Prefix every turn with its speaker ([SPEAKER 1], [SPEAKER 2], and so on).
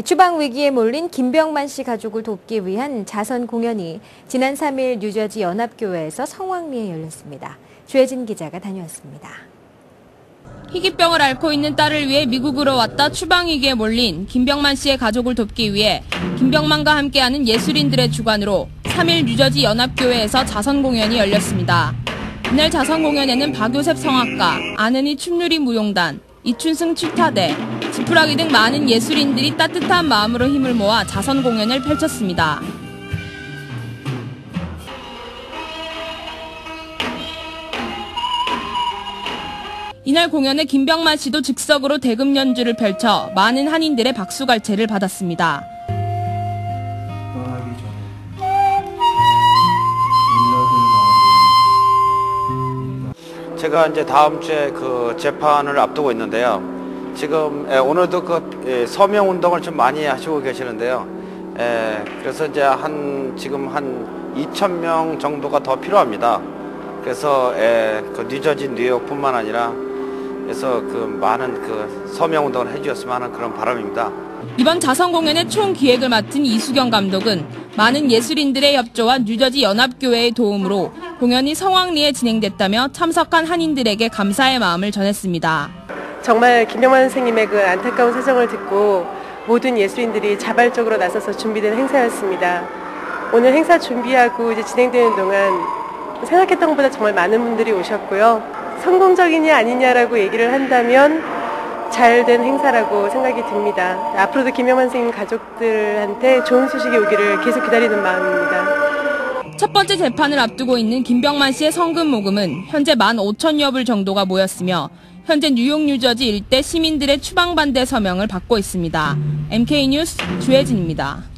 [SPEAKER 1] 추방 위기에 몰린 김병만 씨 가족을 돕기 위한 자선 공연이 지난 3일 뉴저지 연합교회에서 성황리에 열렸습니다. 주혜진 기자가 다녀왔습니다.
[SPEAKER 2] 희귀병을 앓고 있는 딸을 위해 미국으로 왔다 추방 위기에 몰린 김병만 씨의 가족을 돕기 위해 김병만과 함께하는 예술인들의 주관으로 3일 뉴저지 연합교회에서 자선 공연이 열렸습니다. 이날 자선 공연에는 박요셉 성악가, 아는이 춤누리 무용단, 이춘승 취타대, 지푸라기 등 많은 예술인들이 따뜻한 마음으로 힘을 모아 자선 공연을 펼쳤습니다. 이날 공연에 김병만 씨도 즉석으로 대금 연주를 펼쳐 많은 한인들의 박수갈채를 받았습니다.
[SPEAKER 3] 제가 이제 다음 주에 그 재판을 앞두고 있는데요. 지금 에, 오늘도 그 에, 서명 운동을 좀 많이 하시고 계시는데요. 에, 그래서 이제 한 지금 한 2천 명 정도가 더 필요합니다. 그래서 에, 그 뉴저지, 뉴욕뿐만 아니라 그래서 그 많은 그 서명 운동을 해주셨으면 하는 그런 바람입니다.
[SPEAKER 2] 이번 자선 공연의 총 기획을 맡은 이수경 감독은 많은 예술인들의 협조와 뉴저지 연합교회의 도움으로 공연이 성황리에 진행됐다며 참석한 한인들에게 감사의 마음을 전했습니다.
[SPEAKER 4] 정말 김병만 선생님의 그 안타까운 사정을 듣고 모든 예술인들이 자발적으로 나서서 준비된 행사였습니다. 오늘 행사 준비하고 이제 진행되는 동안 생각했던 것보다 정말 많은 분들이 오셨고요. 성공적이냐 아니냐라고 얘기를 한다면 잘 된 행사라고 생각이 듭니다. 앞으로도 김영만 선생님 가족들한테 좋은 소식이 오기를 계속 기다리는 마음입니다.
[SPEAKER 2] 첫 번째 재판을 앞두고 있는 김병만 씨의 성금 모금은 현재 15,000여 불 정도가 모였으며 현재 뉴욕 뉴저지 일대 시민들의 추방 반대 서명을 받고 있습니다. MK 뉴스 주혜진입니다.